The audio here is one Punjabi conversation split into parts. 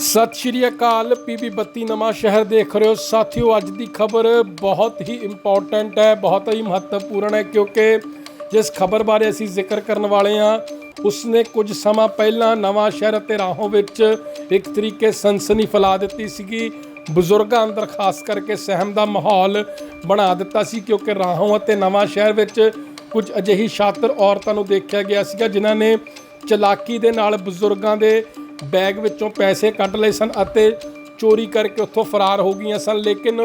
ਸਤਿ ਸ਼੍ਰੀ ਅਕਾਲ ਪੀਬੀ ਬੱਤੀ ਨਵਾਂ ਸ਼ਹਿਰ ਦੇਖ ਰਹੇ ਹੋ। ਸਾਥੀਓ, ਅੱਜ ਦੀ ਖਬਰ ਬਹੁਤ ਹੀ ਇੰਪੋਰਟੈਂਟ ਹੈ, ਬਹੁਤ ਹੀ ਮਹੱਤਵਪੂਰਨ ਹੈ, ਕਿਉਂਕਿ ਜਿਸ ਖਬਰ ਬਾਰੇ ਅਸੀਂ ਜ਼ਿਕਰ ਕਰਨ ਵਾਲੇ ਹਾਂ, ਉਸਨੇ ਕੁਝ ਸਮਾਂ ਪਹਿਲਾਂ ਨਵਾਂ ਸ਼ਹਿਰ ਅਤੇ ਰਾਹੋਂ ਵਿੱਚ ਇੱਕ ਤਰੀਕੇ ਸਨਸਨੀ ਫੈਲਾ ਦਿੱਤੀ ਸੀਗੀ। ਬਜ਼ੁਰਗਾਂ ਅੰਦਰ ਖਾਸ ਕਰਕੇ ਸਹਿਮ ਦਾ ਮਾਹੌਲ ਬਣਾ ਦਿੱਤਾ ਸੀ, ਕਿਉਂਕਿ ਰਾਹੋਂ ਅਤੇ ਨਵਾਂ ਸ਼ਹਿਰ ਵਿੱਚ ਕੁਝ ਅਜਿਹੀ ਸ਼ਾਤਰ ਔਰਤਾਂ ਨੂੰ ਦੇਖਿਆ ਗਿਆ ਸੀਗਾ, ਜਿਨ੍ਹਾਂ ਨੇ ਚਲਾਕੀ ਦੇ ਨਾਲ ਬਜ਼ੁਰਗਾਂ ਦੇ ਬੈਗ ਵਿੱਚੋਂ ਪੈਸੇ ਕੱਢ ਲਏ ਸਨ ਅਤੇ ਚੋਰੀ ਕਰਕੇ ਉੱਥੋਂ ਫਰਾਰ ਹੋ ਗਈਆਂ ਸਨ। ਲੇਕਿਨ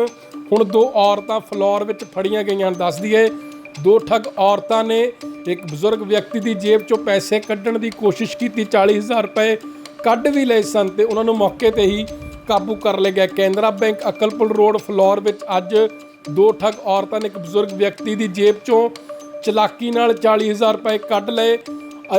ਹੁਣ ਦੋ ਔਰਤਾਂ ਫਲੋਰ ਵਿੱਚ ਫੜੀਆਂ ਗਈਆਂ ਹਨ। ਦੱਸ ਦਈਏ, ਦੋ ਠੱਗ ਔਰਤਾਂ ਨੇ ਇੱਕ ਬਜ਼ੁਰਗ ਵਿਅਕਤੀ ਦੀ ਜੇਬ ਚੋਂ ਪੈਸੇ ਕੱਢਣ ਦੀ ਕੋਸ਼ਿਸ਼ ਕੀਤੀ। 40000 ਰੁਪਏ ਕੱਢ ਵੀ ਲਏ ਸਨ ਤੇ ਉਹਨਾਂ ਨੂੰ ਮੌਕੇ ਤੇ ਹੀ ਕਾਬੂ ਕਰ ਲਿਆ ਗਿਆ। ਕੇਂਦਰਾ ਬੈਂਕ ਅਕਲਪੁਰ ਰੋਡ ਫਲੋਰ ਵਿੱਚ ਅੱਜ ਦੋ ਠੱਗ ਔਰਤਾਂ ਨੇ ਇੱਕ ਬਜ਼ੁਰਗ ਵਿਅਕਤੀ ਦੀ ਜੇਬ ਚੋਂ ਚਲਾਕੀ ਨਾਲ 40000 ਰੁਪਏ ਕੱਢ ਲਏ।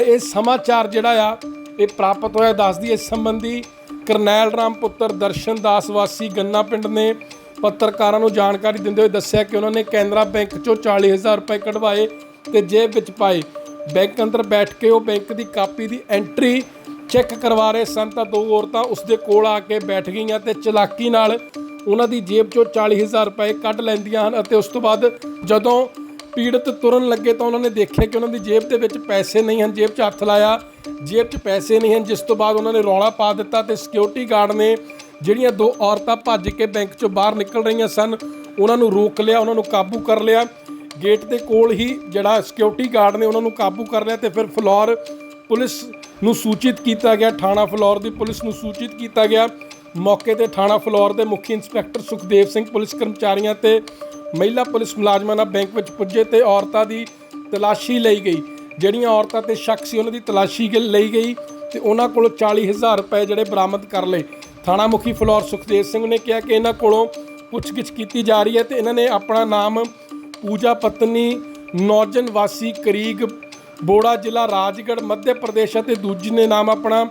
ਇਹ ਸਮਾਚਾਰ ਜਿਹੜਾ ਆ ਇਹ ਪ੍ਰਾਪਤ ਹੋਇਆ। ਦੱਸਦੀ ਇਸ ਸੰਬੰਧੀ ਕਰਨੈਲ ਰਾਮ ਪੁੱਤਰ ਦਰਸ਼ਨ ਦਾਸ ਵਾਸੀ ਗੰਨਾ ਪਿੰਡ ਨੇ ਪੱਤਰਕਾਰਾਂ ਨੂੰ ਜਾਣਕਾਰੀ ਦਿੰਦੇ ਹੋਏ ਦੱਸਿਆ ਕਿ ਉਹਨਾਂ ਨੇ ਕੈਨਰਾ ਬੈਂਕ ਚੋਂ 40000 ਰੁਪਏ ਕਢਵਾਏ ਤੇ ਜੇਬ ਵਿੱਚ ਪਾਏ। ਬੈਂਕ ਅੰਦਰ ਬੈਠ ਕੇ ਉਹ ਬੈਂਕ ਦੀ ਕਾਪੀ ਦੀ ਐਂਟਰੀ ਚੈੱਕ ਕਰਵਾ ਰਹੇ ਸਨ ਤਾਂ ਦੋ ਔਰਤਾਂ ਉਸ ਦੇ ਕੋਲ ਆ ਕੇ ਬੈਠ ਗਈਆਂ ਤੇ ਚਲਾਕੀ ਨਾਲ ਉਹਨਾਂ ਦੀ ਜੇਬ ਚੋਂ 40000 ਰੁਪਏ ਕੱਢ ਲੈਂਦੀਆਂ ਹਨ ਅਤੇ ਉਸ ਤੋਂ ਬਾਅਦ ਜਦੋਂ ਪੀੜਤ ਤੁਰਨ ਲੱਗੇ ਤਾਂ ਉਹਨਾਂ ਨੇ ਦੇਖਿਆ ਕਿ ਉਹਨਾਂ ਦੀ ਜੇਬ ਦੇ ਵਿੱਚ ਪੈਸੇ ਨਹੀਂ ਹਨ। ਜੇਬ 'ਚ ਹੱਥ ਲਾਇਆ। ਜੇਬ 'ਚ ਪੈਸੇ ਨਹੀਂ ਹਨ। ਜਿਸ ਤੋਂ ਬਾਅਦ ਉਹਨਾਂ ਨੇ ਰੌਲਾ ਪਾ ਦਿੱਤਾ ਤੇ ਸਿਕਿਉਰਿਟੀ ਗਾਰਡ ਨੇ ਜਿਹੜੀਆਂ ਦੋ ਔਰਤਾਂ ਭੱਜ ਕੇ ਬੈਂਕ 'ਚੋਂ ਬਾਹਰ ਨਿਕਲ ਰਹੀਆਂ ਸਨ, ਉਹਨਾਂ ਨੂੰ ਰੋਕ ਲਿਆ, ਉਹਨਾਂ ਨੂੰ ਕਾਬੂ ਕਰ ਲਿਆ। ਗੇਟ ਦੇ ਕੋਲ ਹੀ ਜਿਹੜਾ ਸਿਕਿਉਰਿਟੀ ਗਾਰਡ ਨੇ ਉਹਨਾਂ ਨੂੰ ਕਾਬੂ ਕਰ ਲਿਆ ਤੇ ਫਿਰ ਫਲੋਰ ਪੁਲਿਸ ਨੂੰ ਸੂਚਿਤ ਕੀਤਾ ਗਿਆ। ਥਾਣਾ ਫਲੋਰ ਦੀ ਪੁਲਿਸ ਨੂੰ ਸੂਚਿਤ ਕੀਤਾ ਗਿਆ। ਮੌਕੇ ਤੇ ਥਾਣਾ ਫਲੋਰ ਦੇ ਮੁਖੀ ਇੰਸਪੈਕਟਰ ਸੁਖਦੇਵ ਸਿੰਘ, ਪੁਲਿਸ ਕਰਮਚਾਰੀਆਂ ਤੇ ਮਹਿਲਾ ਪੁਲਿਸ ਮੁਲਾਜ਼ਮਾਂ ਨਾਲ ਬੈਂਕ ਵਿੱਚ ਪੁੱਜੇ ਤੇ ਔਰਤਾਂ ਦੀ ਤਲਾਸ਼ੀ ਲਈ ਗਈ। ਜਿਹੜੀਆਂ ਔਰਤਾਂ ਤੇ ਸ਼ੱਕ ਸੀ, ਉਹਨਾਂ ਦੀ ਤਲਾਸ਼ੀ ਗ- ਲਈ ਗਈ ਤੇ ਉਹਨਾਂ ਕੋਲੋਂ 40000 ਰੁਪਏ ਜਿਹੜੇ ਬਰਾਮਦ ਕਰ ਲਏ। ਥਾਣਾ ਮੁਖੀ ਫਲੋਰ ਸੁਖਦੇਵ ਸਿੰਘ ਨੇ ਕਿਹਾ ਕਿ ਇਹਨਾਂ ਕੋਲੋਂ ਪੁੱਛਗਿੱਛ ਕੀਤੀ ਜਾ ਰਹੀ ਹੈ ਤੇ ਇਹਨਾਂ ਨੇ ਆਪਣਾ ਨਾਮ ਪੂਜਾ ਪਤਨੀ, ਨੌਜਨ ਵਾਸੀ ਕਰੀਗ, ਬੋੜਾ ਜ਼ਿਲ੍ਹਾ ਰਾਜਗੜ੍ਹ, ਮੱਧ ਪ੍ਰਦੇਸ਼ ਅਤੇ ਦੂਜੀ ਨੇ ਨਾਮ ਆਪਣਾ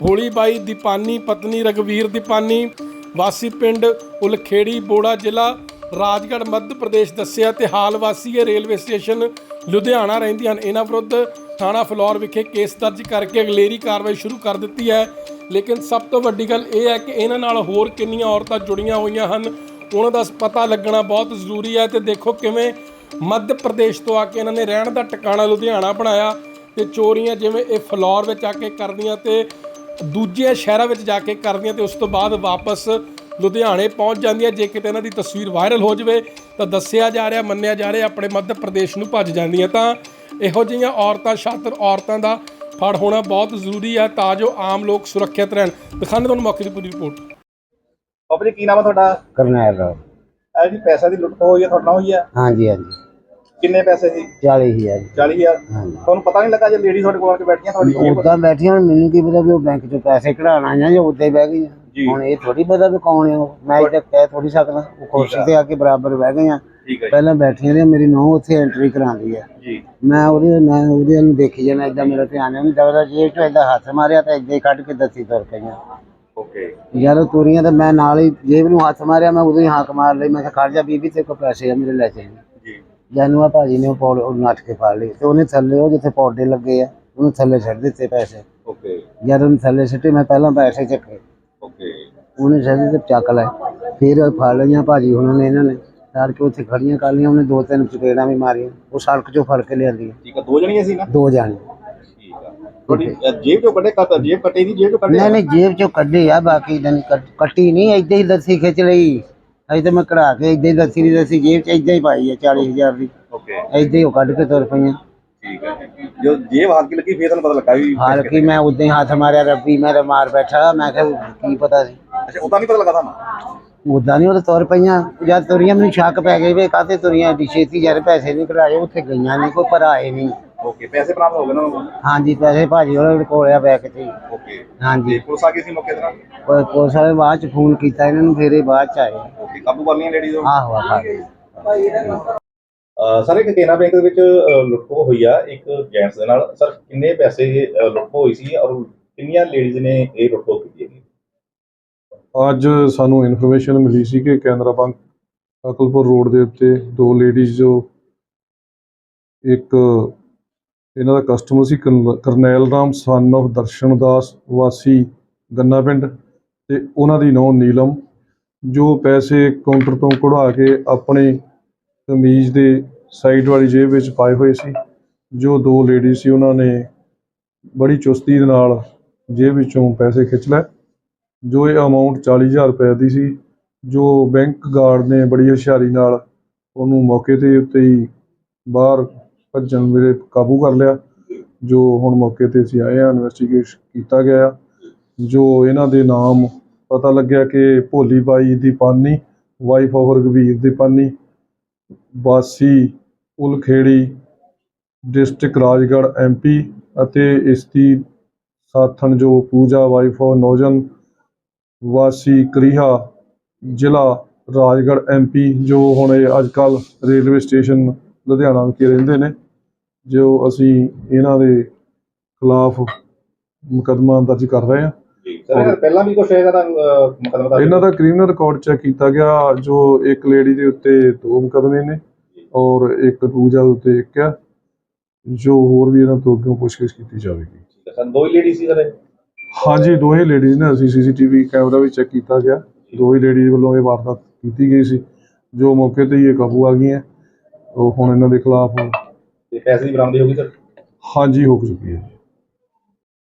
ਭੋਲੀ ਬਾਈ ਦੀਪਾਨੀ, ਪਤਨੀ ਰਗਵੀਰ ਦੀਪਾਨੀ, ਵਾਸੀ ਪਿੰਡ ਉਲਖੇੜੀ, ਬੋੜਾ ਜ਼ਿਲ੍ਹਾ ਰਾਜਗੜ੍ਹ, ਮੱਧ ਪ੍ਰਦੇਸ਼ ਦੱਸਿਆ ਤੇ ਹਾਲ ਵਾਸੀ ਇਹ ਰੇਲਵੇ ਸਟੇਸ਼ਨ ਲੁਧਿਆਣਾ ਰਹਿੰਦੀਆਂ ਹਨ। ਇਹਨਾਂ ਵਿਰੁੱਧ ਥਾਣਾ ਫਲੋਰ ਵਿਖੇ ਕੇਸ ਦਰਜ ਕਰਕੇ ਅਗਲੇਰੀ ਕਾਰਵਾਈ ਸ਼ੁਰੂ ਕਰ ਦਿੱਤੀ ਹੈ। ਲੇਕਿਨ ਸਭ ਤੋਂ ਵੱਡੀ ਗੱਲ ਇਹ ਹੈ ਕਿ ਇਹਨਾਂ ਨਾਲ ਹੋਰ ਕਿੰਨੀਆਂ ਔਰਤਾਂ ਜੁੜੀਆਂ ਹੋਈਆਂ ਹਨ, ਉਹਨਾਂ ਦਾ ਪਤਾ ਲੱਗਣਾ ਬਹੁਤ ਜ਼ਰੂਰੀ ਹੈ ਤੇ ਦੇਖੋ ਕਿਵੇਂ ਮੱਧ ਪ੍ਰਦੇਸ਼ ਤੋਂ ਆ ਕੇ ਇਹਨਾਂ ਨੇ ਰਹਿਣ ਦਾ ਟਿਕਾਣਾ ਲੁਧਿਆਣਾ ਬਣਾਇਆ ਤੇ ਚੋਰੀਆਂ ਜਿਵੇਂ ਇਹ ਫਲੋਰ ਵਿੱਚ ਆ ਕੇ ਕਰਦੀਆਂ ਤੇ ਦੂਜੇ ਸ਼ਹਿਰਾਂ ਵਿੱਚ ਜਾ ਕੇ ਕਰਦੀਆਂ ਤੇ ਉਸ ਤੋਂ ਬਾਅਦ ਵਾਪਸ ਲੁਧਿਆਣੇ ਪਹੁੰਚ ਜਾਂਦੀਆਂ ਜੇ ਕਿਤੇ ਇਹਨਾਂ ਦੀ ਤਸਵੀਰ ਵਾਇਰਲ ਹੋ ਜਾਵੇ ਤਾਂ ਦੱਸਿਆ ਜਾ ਰਿਹਾ ਮੰਨਿਆ ਜਾ ਰਿਹਾ ਆਪਣੇ ਮੱਧ ਪ੍ਰਦੇਸ਼ ਨੂੰ ਭੱਜ ਜਾਂਦੀਆਂ ਤਾਂ ਇਹੋ ਜਿਹੀਆਂ ਔਰਤਾਂ ਛਾਤਰ ਔਰਤਾਂ ਦਾ ਫੜ ਹੋਣਾ ਬਹੁਤ ਜ਼ਰੂਰੀ ਹੈ ਤਾਂ ਜੋ ਆਮ ਲੋਕ ਸੁਰੱਖਿਅਤ ਰਹਿਣ। ਦਿਖਾਣੇ ਤੁਹਾਨੂੰ ਮੌਕੇ ਦੀ ਪੂਰੀ ਰਿਪੋਰਟ। ਬਾਬਾ ਜੀ ਕੀ ਨਾਮ ਹੈ ਤੁਹਾਡਾ? ਕਰਨੈਲ ਰਾਓ ਇਹ ਜੀ ਪੈਸਾ ਦੀ ਲੁੱਟ ਹੋਈ ਹੈ ਤੁਹਾਡਾ ਹੋਈ ਹੈ? ਹਾਂਜੀ ਹਾਂਜੀ। ਕਿੰਨੇ ਪੈਸੇ ਸੀ? 40000 40000 ਹਾਂਜੀ। ਤੁਹਾਨੂੰ ਪਤਾ ਨਹੀਂ ਲੱਗਾ ਜੇ ਲੇਡੀ ਤੁਹਾਡੇ ਕੋਲ ਆ ਕੇ ਬੈਠੀਆਂ ਤੁਹਾਡੀ ਉਦਾਂ ਬੈਠੀਆਂ ਮੈਨੂੰ ਕੀ ਪਤਾ ਵੀ ਉਹ ਬੈਂਕ ਚੋਂ ਪੈਸੇ ਕਢਾਉਣ ਆਈਆਂ ਜਾਂ ਉੱਤੇ ਬਹਿ ਜੀ। ਹੁਣ ਇਹ ਥੋੜੀ ਪਤਾ ਵੀ ਕੌਣ ਹੈ ਉਹ। ਮੈਂ ਇੱਥੇ ਕਹਿ ਥੋੜੀ ਸਕਦਾ। ਉਹ ਕੁਰਸੀ ਤੇ ਆ ਕੇ ਬਰਾਬਰ ਬਹਿ ਠੀਕ ਹੈ ਪਹਿਲਾਂ ਬੈਠੀਆਂ ਨੇ ਮੇਰੀ ਨੂੰਹ ਉੱਥੇ ਐਂਟਰੀ ਕਰਾਉਂਦੀ ਹੈ ਜੀ। ਮੈਂ ਉਹਦੇ ਮੈਂ ਉਹਦੇ ਨੂੰ ਦੇਖੀ ਜਾਣਾ ਇਦਾਂ ਮੇਰਾ ਧਿਆਨ ਨਹੀਂ ਦਵਦਾ ਜੇਬ ਚੋਂ ਏਦਾਂ ਹੱਥ ਮਾਰਿਆ ਤਾਂ ਹੀ ਕੱਢ ਕੇ ਦੱਸੀ ਤੁਰ ਪਈਆਂ। ਓਕੇ। ਯਾਰ ਉਹ ਤੁਰੀਆਂ ਤਾਂ ਮੈਂ ਨਾਲ ਹੀ ਜੇਬ ਨੂੰ ਹੱਥ ਮਾਰਿਆ ਮੈਂ ਉਦੋਂ ਹੀ ਹਾਕ ਮਾਰ ਲਈ। ਮੈਂ ਕਿਹਾ ਖੜ ਜਾ ਬੀਬੀ ਤੇ ਕੋ ਪੈਸੇ ਆ ਮੇਰੇ ਲੈ ਚੱਲ ਜੀ। ਜਾਨੂਆ ਭਾਜੀ ਨੇ ਉਹ ਪੌੜ ਉਹ ਨੱਠ ਕੇ ਫੜ ਲਈ ਤੇ ਉਹਨੇ ਥੱਲੇ ਉਹ ਜਿੱਥੇ ਪੌਡੇ ਲੱਗੇ ਆ ਉਹਨੂੰ ਥੱਲੇ ਛੱਡ ਦਿੱਤੇ ਪੈਸੇ। ਓਕੇ। ਜਦ ਉਹਨੇ ਥੱਲੇ ਸਿੱਟੇ ਮੈਂ ਪਹਿਲਾਂ ਪੈਸੇ ਚੱਕੇ। ਉਹਨੇ ਛੱਡ ਤੇ ਚੱਕ ਲਏ ਫਿਰ ਫੜ ਲਈਆਂ ਭਾਜੀ ਉਹਨਾਂ ਨੇ ਇਹਨਾਂ ਨੇ ਤਾਰ ਕੇ ਉੱਥੇ ਖੜੀਆਂ ਕਰ ਲਈਆਂ ਉਹਨੇ ਦੋ ਤਿੰਨ ਚਪੇੜਾਂ ਵੀ ਮਾਰੀਆਂ। ਉਹ ਸੜਕ 'ਚੋਂ ਫੜ ਕੇ ਲਿਆਂਦੀ। ਠੀਕ ਹੈ ਦੋ ਜਣੀਆਂ ਸੀ ਨਾ? ਦੋ ਜਾਣੇ। ਠੀਕ ਆ। ਤੁਹਾਡੀ ਅ, ਜੇਬ ਚੋਂ ਕੱਢੇ ਕੱਟ ਜੇਬ ਕੱਟੇ ਦੀ ਜੇਬ ਚੋਂ ਕੱਢੇ? ਨਹੀਂ ਨਹੀਂ ਜੇਬ 'ਚੋਂ ਕੱਢੇ ਆ ਬਾਕੀ ਨਹੀਂ ਕੱਟ- ਕੱਟੀ ਨਹੀਂ ਏਦਾਂ ਹੀ ਲੱਸੀ ਖਿੱਚ ਲਈ। ਅਜੇ ਤਾਂ ਮੈਂ ਕਢਾ ਕੇ ਏਦਾਂ ਹੀ ਲੱਸੀ ਦੀ ਲੱਸੀ ਜੇਬ 'ਚ ਏਦਾਂ ਹੀ ਪਾਈ ਆ 40000 ਦੀ। ਓਕੇ। ਏਦਾਂ ਹੀ ਉਹ ਕੱਢ ਕੇ ਤੁਰ ਪਈਆਂ। ਠੀਕ ਹੈ ਜੋ ਜੇਬ ਹੱਥ ਕੀ ਲੱਗੀ ਫੇਰ ਤੁਹਾਨੂੰ ਪਤਾ ਲੱਗਾ ਵੀ ਹਾਲ ਕਿ ਮੈਂ ਉਦਾਂ ਹੀ ਹੱਥ ਮਾਰਿਆ ਰੱਬੀ ਮੈਂ ਮਾਰ ਬੈਠਾ ਮੈਂ ਕਿਹਾ ਕੀ ਪਤਾ ਸੀ। ਅੱਛਾ ਉਦਾਂ ਨਹੀਂ ਪਤਾ ਲੱਗਾ ਤੁਹਾਨੂੰ? ਉਦਾਂ ਨਹੀਂ ਉਹ ਤਾਂ ਤੁਰ ਪਈਆਂ। ਜਦ ਤੁਰੀਆਂ ਮੈਨੂੰ ਸ਼ੱਕ ਪੈ ਗਈ ਵੀ ਕਾਤੇ ਤੁਰੀਆਂ ਏਡੀ ਛੇਤੀ ਯਾਰ ਪੈਸੇ ਨਹੀਂ ਕਢਾਏ ਉੱਥੇ ਗਈਆਂ ਨਹੀਂ ਕੋਈ ਭਰਾਏ ਨਹੀਂ। ਓਕੇ ਪੈਸੇ ਬਰਾਮਦ ਹੋ ਗਏ ਨਾ ਉਹਨਾਂ ਨੂੰ? ਹਾਂਜੀ ਪੈਸੇ ਭਾਜੀ ਉਹਦੇ ਕੋਲ ਆ ਬੈਗ ਹੀ। ਓਕੇ। ਹਾਂਜੀ। ਤੇ ਪੁਲਿਸ ਆ ਗਈ ਸੀ ਮੌਕੇ ਤੇ ਨਾ ਕੋਈ ਪੁਲਿਸ ਵਾਲੇ ਬਾਅਦ ਚ ਫੋਨ ਕੀਤਾ ਇਹਨਾਂ ਨੂੰ ਫਿਰ ਇਹ ਬਾਅਦ ਚ ਆਏ। ਓਕੇ ਕਾਬੂ ਕਰ ਲਈਆਂ ਲੇਡੀਜ਼ ਨੂੰ ਆਹੋ ਆਹੋ। ਸਰ ਇੱਕ ਕੇਨਾ ਬੈਂਕ ਦੇ ਵਿੱਚ ਅ, ਲੁੱਟਖੋ ਹੋਈ ਆ ਇੱਕ ਜੈਂਟਸ ਦੇ ਨਾਲ। ਸਰ ਕਿੰਨੇ ਪੈਸੇ ਅ, ਲੁੱਟਖੋ ਹੋਈ ਸੀ ਔਰ ਕਿੰਨੀਆਂ ਲੇਡੀਜ਼ ਨੇ ਇਹ ਲੁੱਟਖੋ ਕੀਤੀ ਹੈਗੀ? ਅੱਜ ਸਾਨੂੰ ਇਨਫੋਰਮੇਸ਼ਨ ਮਿਲੀ ਸੀ ਕਿ ਕੈਨਰਾ ਬੈਂਕ ਅਕਲਪੁਰ ਰੋਡ ਦੇ ਉੱਤੇ ਦੋ ਲੇਡੀਜ਼ ਜੋ ਇੱਕ ਇਹਨਾਂ ਦਾ ਕਸਟਮਰ ਸੀ, ਕਰਨੈਲ ਰਾਮ ਸਨ of ਦਰਸ਼ਨ ਦਾਸ, ਵਾਸੀ ਗੰਨਾ ਪਿੰਡ ਤੇ ਉਹਨਾਂ ਦੀ ਨੌਂ ਨੀਲਮ, ਜੋ ਪੈਸੇ ਕਾਊਂਟਰ ਤੋਂ ਕਢਵਾ ਕੇ ਆਪਣੇ ਕਮੀਜ਼ ਦੇ ਸਾਈਡ ਵਾਲੀ ਜੇਬ ਵਿੱਚ ਪਾਏ ਹੋਏ ਸੀ, ਜੋ ਦੋ ਲੇਡੀ ਸੀ, ਉਹਨਾਂ ਨੇ ਬੜੀ ਚੁਸਤੀ ਦੇ ਨਾਲ ਜੇਬ ਵਿੱਚੋਂ ਪੈਸੇ ਖਿੱਚ ਲਏ। ਜੋ ਇਹ ਅਮਾਊਂਟ ਚਾਲੀ ਹਜ਼ਾਰ ਰੁਪਏ ਦੀ ਸੀ, ਜੋ ਬੈਂਕ ਗਾਰਡ ਨੇ ਬੜੀ ਹੁਸ਼ਿਆਰੀ ਨਾਲ ਉਹਨੂੰ ਮੌਕੇ ਦੇ ਉੱਤੇ ਹੀ ਬਾਹਰ ਭੱਜਣ ਵੇਲੇ ਕਾਬੂ ਕਰ ਲਿਆ, ਜੋ ਹੁਣ ਮੌਕੇ ਤੇ ਅਸੀਂ ਆਏ ਹਾਂ ਇਨਵੈਸਟੀਗੇਸ਼ਨ ਕੀਤਾ ਗਿਆ ਜੋ ਇਹਨਾਂ ਦੇ ਨਾਮ ਪਤਾ ਲੱਗਿਆ ਕਿ ਭੋਲੀ ਬਾਈ ਦੀ ਪਾਨੀ ਵਾਈਫ ਆਫ ਰਘਵੀਰ ਦੀ ਪਾਨੀ, ਵਾਸੀ ਉਲਖੇੜੀ ਡਿਸਟ੍ਰਿਕਟ ਰਾਜਗੜ੍ਹ ਐਮਪੀ ਅਤੇ ਇਸ ਦੀ ਸਾਥਣ ਜੋ ਪੂਜਾ ਵਾਈਫ ਆਫ ਨੌਜਨ ਵਾਸੀ ਕਰੀਹਾ ਜ਼ਿਲ੍ਹਾ ਰਾਜਗੜ੍ਹ ਐਮਪੀ ਜੋ ਹੁਣ ਅੱਜ ਕੱਲ ਰੇਲਵੇ ਸਟੇਸ਼ਨ ਲੁਧਿਆਣਾ ਵਿਖੇ ਰਹਿੰਦੇ ਨੇ ਜੋ ਅਸੀਂ ਇਹਨਾਂ ਦੇ ਖਿਲਾਫ ਮੁਕੱਦਮਾ ਦਰਜ ਕਰ ਰਹੇ ਹਾਂ। ਸਰ ਪਹਿਲਾਂ ਵੀ ਕੁਝ ਇਹਦਾ ਦਾ ਮੁਕਦਮਾ ਦਰਜ ਇਹਨਾਂ ਦਾ ਕ੍ਰਿਮੀਨਲ ਰਿਕਾਰਡ ਚੈੱਕ ਕੀਤਾ ਗਿਆ ਜੋ ਇੱਕ ਲੇਡੀ ਦੇ ਉੱਤੇ ਦੋ ਮੁਕੱਦਮੇ ਨੇ ਔਰ ਇੱਕ ਪੂਜਾ ਦੇ ਉੱਤੇ ਇੱਕ ਆ ਜੋ ਹੋਰ ਵੀ ਇਹਨਾਂ ਤੋਂ ਅੱਗੇ ਪੁੱਛਗਿੱਛ ਕੀਤੀ ਜਾਵੇਗੀ। ਦੋ ਹੀ ਲੇਡੀ ਸੀ ਸਰ ਹਾਂਜੀ ਦੋਹੇ ਲੇਡੀਜ਼ ਨੇ ਅਸੀਂ ਸੀਸੀਟੀਵੀ ਕੈਮਰਾ ਵੀ ਚੈੱਕ ਕੀਤਾ ਗਿਆ। ਦੋਹੇ ਲੇਡੀਜ਼ ਵੱਲੋਂ ਇਹ ਵਾਰਦਾਤ ਕੀਤੀ ਗਈ ਸੀ। ਜੋ ਮੌਕੇ ਤੇ ਹੀ ਇਹ ਕਾਬੂ ਆ ਗਈਆਂ। ਉਹ ਹੁਣ ਇਹਨਾਂ ਦੇ ਖਿਲਾਫ ਤੇ ਪੈਸੇ ਦੀ ਬਰਾਮਦੀ ਹੋ ਗਈ ਸਰ? ਹਾਂਜੀ ਹੋ ਚੁੱਕੀ ਹੈ।